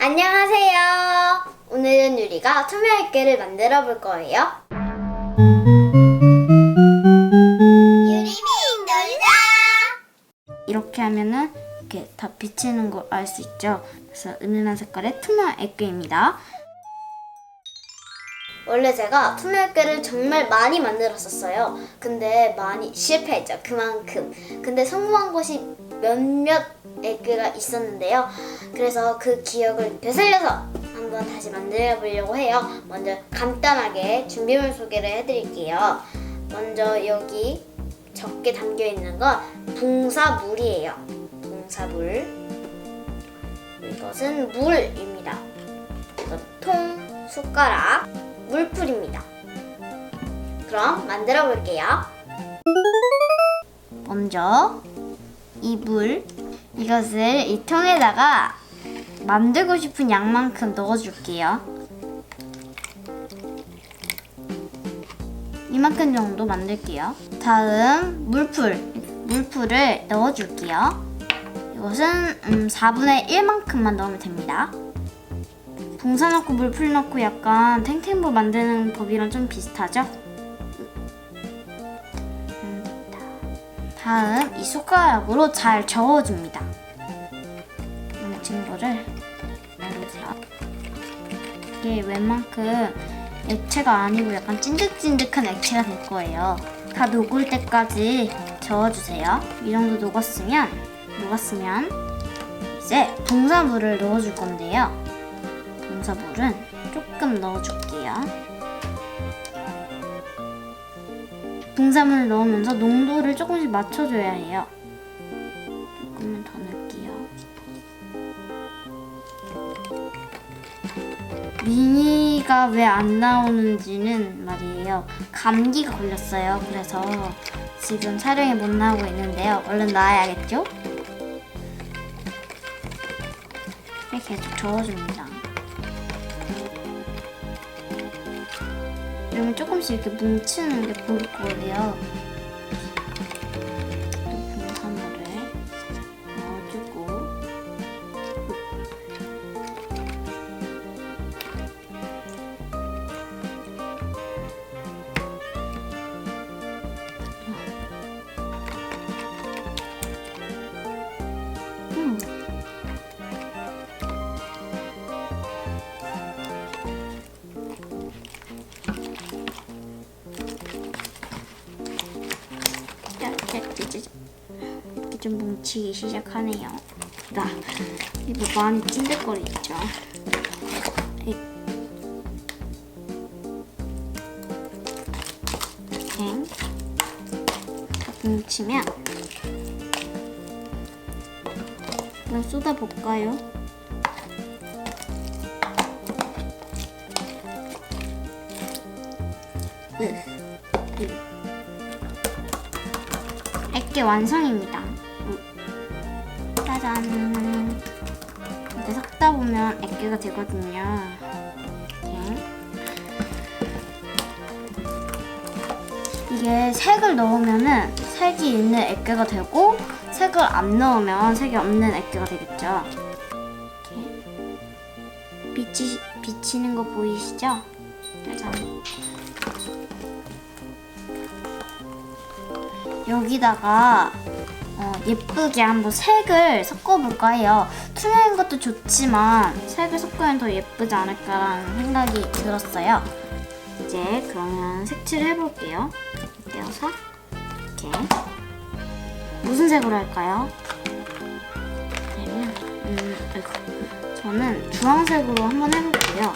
안녕하세요. 오늘은 유리가 투명액계를 만들어 볼 거예요. 유리민 놀자. 이렇게 하면은 이렇게 다 비치는 걸 알 수 있죠. 그래서 은은한 색깔의 투명 액괴입니다. 원래 제가 투명액계를 정말 많이 만들었었어요. 근데 많이 실패했죠. 그만큼. 근데 성공한 곳이 몇몇 액계가 있었는데요. 그래서 그 기억을 되살려서 한번 다시 만들어 보려고 해요. 먼저 간단하게 준비물 소개를 해드릴게요. 먼저 여기 적게 담겨 있는 건 붕사물이에요. 붕사물. 이것은 물입니다. 통, 숟가락, 물풀입니다. 그럼 만들어 볼게요. 먼저 이 물 이것을 이 통에다가 만들고 싶은 양만큼 넣어줄게요. 이만큼 정도 만들게요. 다음 물풀 물풀을 넣어줄게요. 이것은 음, 4분의 1만큼만 넣으면 됩니다. 봉사 넣고 물풀 넣고 약간 탱탱볼 만드는 법이랑 좀 비슷하죠? 다음 이 숟가락으로 잘 저어줍니다. 뭉친 거를 넣어주세요. 이게 웬만큼 액체가 아니고 약간 찐득찐득한 액체가 될 거예요. 다 녹을 때까지 저어주세요. 이 정도 녹았으면 녹았으면 이제 동사물을 넣어줄 건데요. 동사물은 조금 넣어줄게요. 분사물을 넣으면서 농도를 조금씩 맞춰줘야 해요. 조금만 더 넣을게요. 미니가 왜 안 나오는지는 말이에요. 감기가 걸렸어요. 그래서 지금 촬영에 못 나오고 있는데요. 얼른 나와야겠죠? 이렇게 계속 저어줍니다. 이러면 조금씩 이렇게 뭉치는 게 보일 거예요. 이렇게 좀 뭉치기 시작하네요. 나 이거 많이 찐득거리죠. 이- 이렇게 딱 뭉치면 그럼 쏟아볼까요? 으, 으. 액계 완성입니다. 음. 짜잔. 이렇게 섞다 보면 액계가 되거든요. 이게 색을 넣으면은 색이 있는 액계가 되고 색을 안 넣으면 색이 없는 액계가 되겠죠. 이렇게 비치, 비치는 거 보이시죠? 짜잔. 여기다가 어, 예쁘게 한번 색을 섞어볼까 해요. 투명한 것도 좋지만 색을 섞으면 더 예쁘지 않을까라는 생각이 들었어요. 이제 그러면 색칠을 해볼게요. 떼어서 이렇게 무슨 색으로 할까요? 그러면 음. 저는 주황색으로 한번 해볼게요.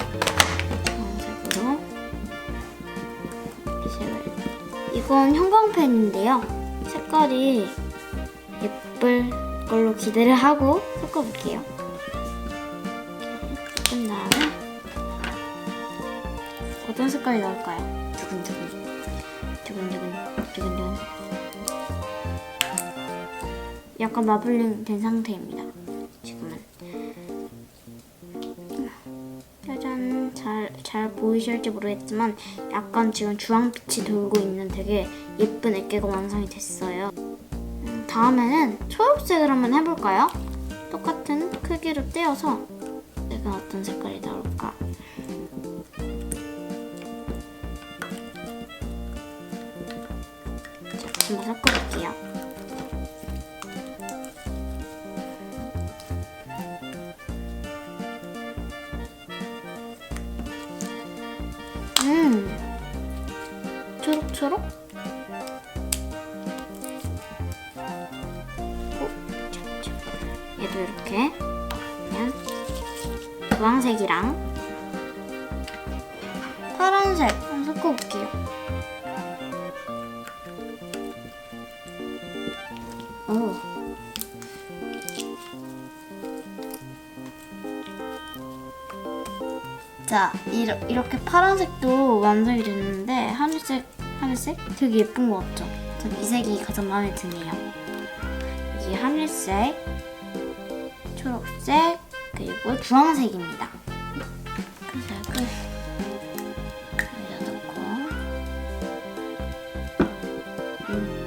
주황색으로 이건 형광펜인데요. 색깔이 예쁠 걸로 기대를 하고 섞어볼게요. 섞은 다음에 어떤 색깔이 나올까요? 두근두근 두근두근 두근두근 약간 마블링 된 상태입니다. 지금은 잘, 잘 보이실지 모르겠지만 약간 지금 주황빛이 돌고 있는 되게 예쁜 액계가 완성이 됐어요. 음, 다음에는 초록색을 한번 해볼까요? 똑같은 크기로 떼어서 네, 과연 어떤 색깔이 나올까? 자, 한번 섞어볼게요. 음, 초록초록? 오, 자, 자. 얘도 이렇게 그냥 주황색이랑 파란색 한번 섞어볼게요. 자, 이러, 이렇게 파란색도 완성이 됐는데 하늘색, 하늘색 되게 예쁜 것 같죠? 전 이 색이 가장 마음에 드네요. 이게 하늘색, 초록색, 그리고 주황색입니다. 음.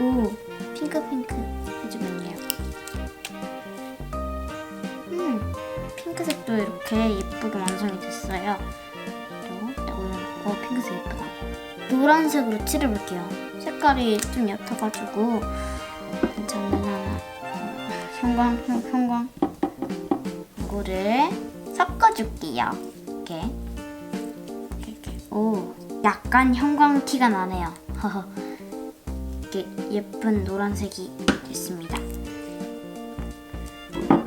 오, 핑크핑크 좋네요. 음, 핑크색도 이렇게 예쁘게 완성이 됐어요. 딱 올려놓고 핑크색 예쁘다. 노란색으로 칠해볼게요. 색깔이 좀 옅어가지고 하나 형광 형, 형광 이거를 섞어줄게요. 이렇게, 이렇게. 오 약간 형광 티가 나네요. 이렇게 예쁜 노란색이 됐습니다.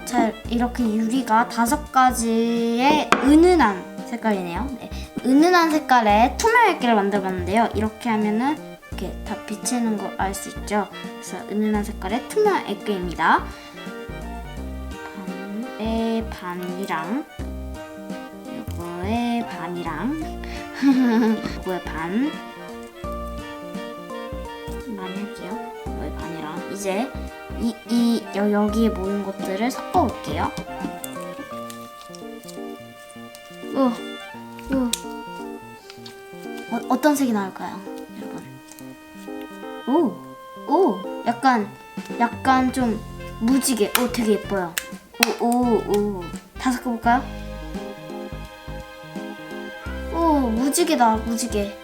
자 이렇게 유리가 다섯 가지의 은은한 색깔이네요. 네. 은은한 색깔의 투명 액기를 만들어봤는데요. 이렇게 하면은 이렇게 다 비치는 걸알수 있죠. 그래서 은은한 색깔의 투명 액기입니다. 반의 반이랑 이거의 반이랑 이거의 반 이제 이, 이 여, 여기에 모인 것들을 섞어볼게요. 우, 우. 어, 어떤 색이 나올까요, 여러분? 오, 오, 약간, 약간 좀 무지개. 오, 되게 예뻐요. 오, 오, 오. 다 섞어볼까요? 오, 무지개다, 무지개.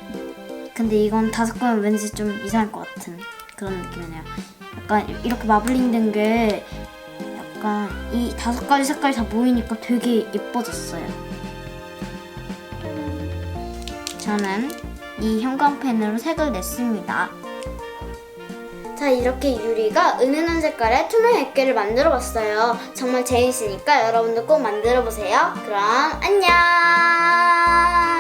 근데 이건 다 섞으면 왠지 좀 이상할 것 같은 그런 느낌이네요. 약간 이렇게 마블링 된 게 약간 이 다섯 가지 색깔이 다 모이니까 되게 예뻐졌어요. 저는 이 형광펜으로 색을 냈습니다. 자 이렇게 유리가 은은한 색깔의 투명 액계를 만들어 봤어요. 정말 재밌으니까 여러분도 꼭 만들어 보세요. 그럼 안녕.